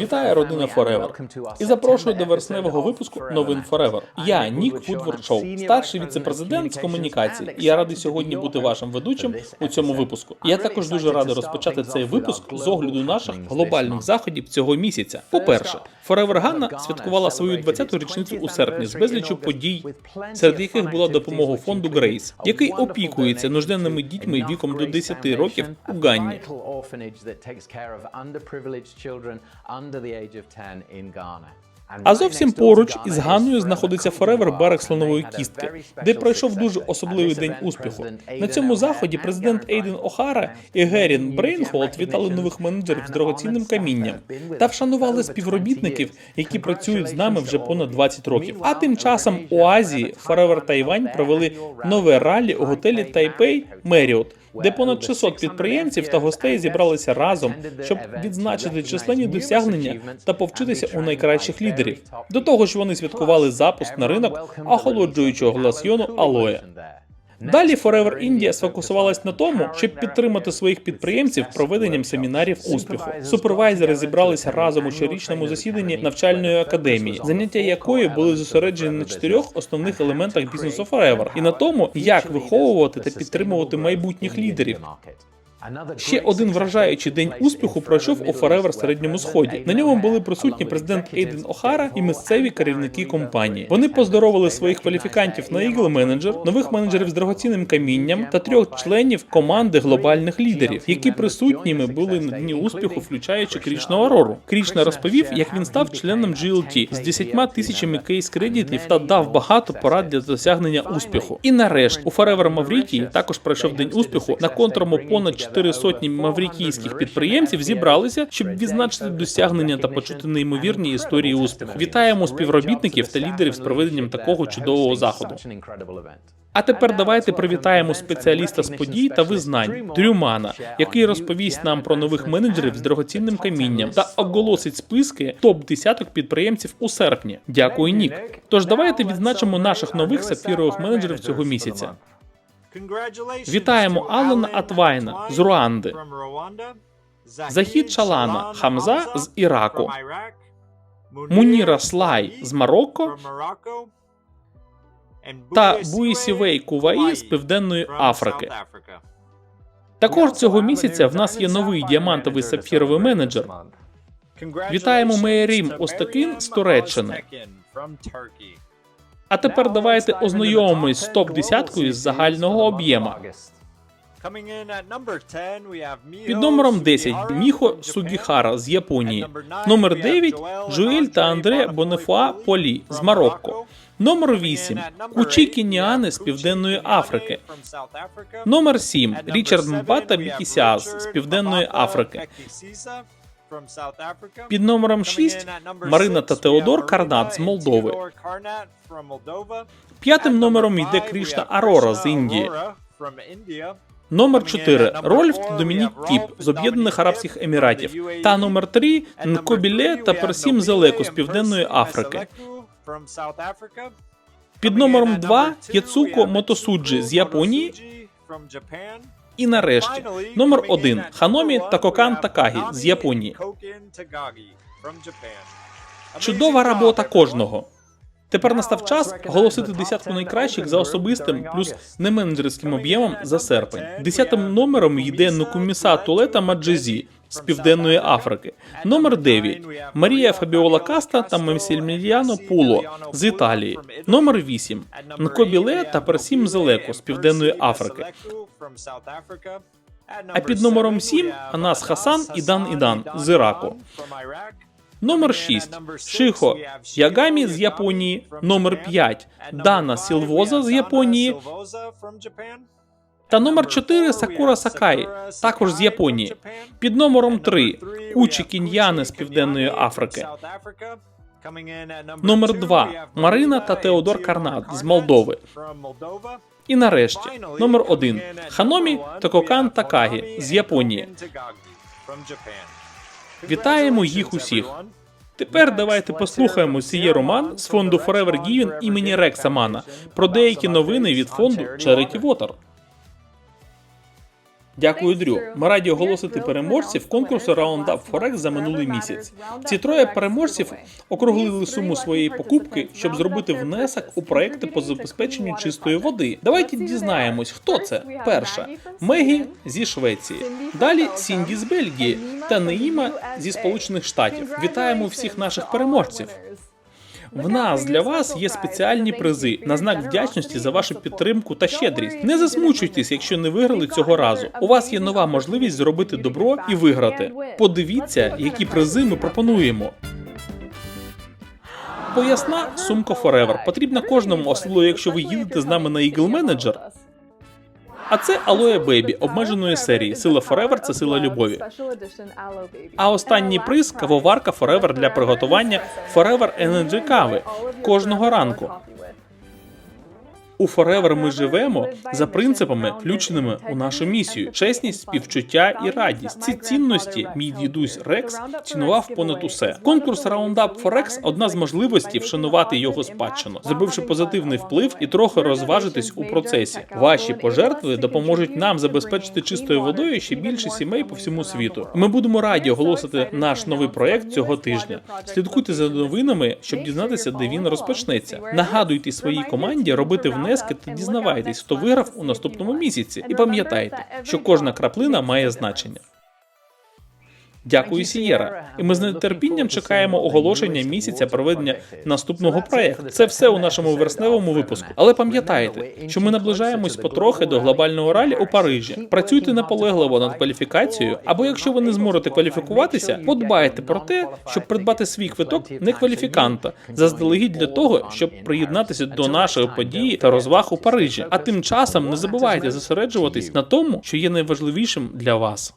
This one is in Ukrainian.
Вітає родина Forever і запрошую до вересневого випуску новин Forever. Я Нік Вудворд Шоу, старший віце-президент з комунікації. І я радий сьогодні бути вашим ведучим у цьому випуску. Я також дуже радий розпочати цей випуск з огляду наших глобальних заходів цього місяця. По-перше, Forever Ганна святкувала свою 20-ту річницю у серпні з безлічю подій, серед яких була допомога фонду Грейс, який опікується нужденними дітьми віком до 10 років у Ганні. А зовсім поруч із Ганною знаходиться Forever берег слонової кістки, де пройшов дуже особливий день успіху. На цьому заході президент Ейден Охара і Герін Брейнхолд вітали нових менеджерів з дорогоцінним камінням та вшанували співробітників, які працюють з нами вже понад 20 років. А тим часом у Азії Forever Тайвань провели нове раллі у готелі Тайпей Меріот. Де понад 600 підприємців та гостей зібралися разом, щоб відзначити численні досягнення та повчитися у найкращих лідерів. До того ж, вони святкували запуск на ринок охолоджуючого гласьйону Алоє. Далі Forever India сфокусувалась на тому, щоб підтримати своїх підприємців проведенням семінарів успіху. Супервайзери зібралися разом у щорічному засіданні навчальної академії, заняття якої були зосереджені на чотирьох основних елементах бізнесу Forever і на тому, як виховувати та підтримувати майбутніх лідерів. Ще один вражаючий день успіху пройшов у Forever середньому сході. На ньому були присутні президент Ейден Охара і місцеві керівники компанії. Вони поздоровили своїх кваліфікантів на Eagle Manager, нових менеджерів з дорогоцінним камінням та трьох членів команди глобальних лідерів, які присутніми були на дні успіху, включаючи Крішну Арору. Крішна розповів, як він став членом GLT з 10 тисячами кейс кредитів та дав багато порад для досягнення успіху. І нарешті у Forever Маврікії також пройшов день успіху, на контрому понад 4 сотні маврикійських підприємців зібралися, щоб відзначити досягнення та почути неймовірні історії успіху. Вітаємо співробітників та лідерів з проведенням такого чудового заходу. А тепер давайте привітаємо спеціаліста з подій та визнань Дрюмана, який розповість нам про нових менеджерів з дорогоцінним камінням та оголосить списки топ десяток підприємців у серпні. Дякую, Нік. Тож давайте відзначимо наших нових сапфірових менеджерів цього місяця. Вітаємо Алана Атвайна з Руанди, Захід Шалана Хамза з Іраку, Муніра Слай з Марокко. та Буїсівей Куваї з Південної Африки. Також цього місяця в нас є новий діамантовий сапфіровий менеджер. Вітаємо Меєрім Остакін з Туреччини. А тепер давайте ознайомимось з топ десяткою з загального об'єма. Під номером 10 Міхо Сугіхара з Японії. Номер 9 Жуель та Андре Бонефуа Полі з Марокко. Номер 8 Кучі Кініани з Південної Африки. Номер 7 Річард Мбата Бікісяз з Південної Африки. Під номером 6 Марина та Теодор Карнат з Молдови. П'ятим номером йде Крішна Арора з Індії. Номер 4 Рольф та Домінік Тіп з Об'єднаних Арабських Еміратів. Та номер 3 Нкобіле та Персім Зелеку з Південної Африки. Під номером 2 Яцуко Мотосуджі з Японії. І нарешті номер один Ханомі Такокан Такагі з Японії. Чудова робота кожного. Тепер настав час оголосити десятку найкращих за особистим плюс неменеджерським об'ємом за серпень. Десятим номером йде Нукуміса Тулета Маджезі з Південної Африки. Номер 9 Марія Фабіола Каста та Мемсільмільяно Пуло з Італії. Номер 8 Нкобіле та Персім Зелеко з Південної Африки. А під номером 7 Анас Хасан і Дан Ідан з Іраку. Номер 6 Шихо Ягамі з Японії. Номер 5 Дана Сілвоза з Японії. Та номер 4 Сакура Сакай, також з Японії. Під номером 3 Кучі Кіньяни з Південної Африки. Номер 2 Марина та Теодор Карнат з Молдови. І нарешті, номер один Ханомі Тококан Такагі з Японії. Вітаємо їх усіх. Тепер давайте послухаємо цей роман з фонду Forever Given імені Рекса Мана про деякі новини від фонду Charity Water. Дякую, Дрю. Ми раді оголосити переможців конкурсу Roundup Forex за минулий місяць. Ці троє переможців округлили суму своєї покупки, щоб зробити внесок у проекти по забезпеченню чистої води. Давайте дізнаємось, хто це. Перша Мегі зі Швеції. Далі Сінді з Бельгії та Неїма зі Сполучених Штатів. Вітаємо всіх наших переможців. В нас для вас є спеціальні призи на знак вдячності за вашу підтримку та щедрість. Не засмучуйтесь, якщо не виграли цього разу. У вас є нова можливість зробити добро і виграти. Подивіться, які призи ми пропонуємо. Поясна сумка Forever потрібна кожному, особливо якщо ви їдете з нами на Eagle Manager. А це Алоя Бейбі обмеженої серії. Сила Форевер – це сила любові. А останній приз кавоварка Форевер для приготування Forever Energy кави кожного ранку. У Forever ми живемо за принципами, включеними у нашу місію: чесність, співчуття і радість. Ці цінності мій дідусь Рекс цінував понад усе. Конкурс Roundup Forex – одна з можливостей вшанувати його спадщину, зробивши позитивний вплив і трохи розважитись у процесі. Ваші пожертви допоможуть нам забезпечити чистою водою ще більше сімей по всьому світу. Ми будемо раді оголосити наш новий проект цього тижня. Слідкуйте за новинами, щоб дізнатися, де він розпочнеться. Нагадуйте своїй команді робити внески та дізнавайтесь, хто виграв у наступному місяці. І пам'ятайте, що кожна краплина має значення. Дякую, Сієра. І ми з нетерпінням чекаємо оголошення місяця проведення наступного проєкту. Це все у нашому версневому випуску. Але пам'ятайте, що ми наближаємось потрохи до глобального ралі у Парижі. Працюйте наполегливо над кваліфікацією, або якщо ви не зможете кваліфікуватися, подбайте про те, щоб придбати свій квиток не кваліфіканта заздалегідь для того, щоб приєднатися до нашої події та розваг у Парижі. А тим часом не забувайте зосереджуватись на тому, що є найважливішим для вас.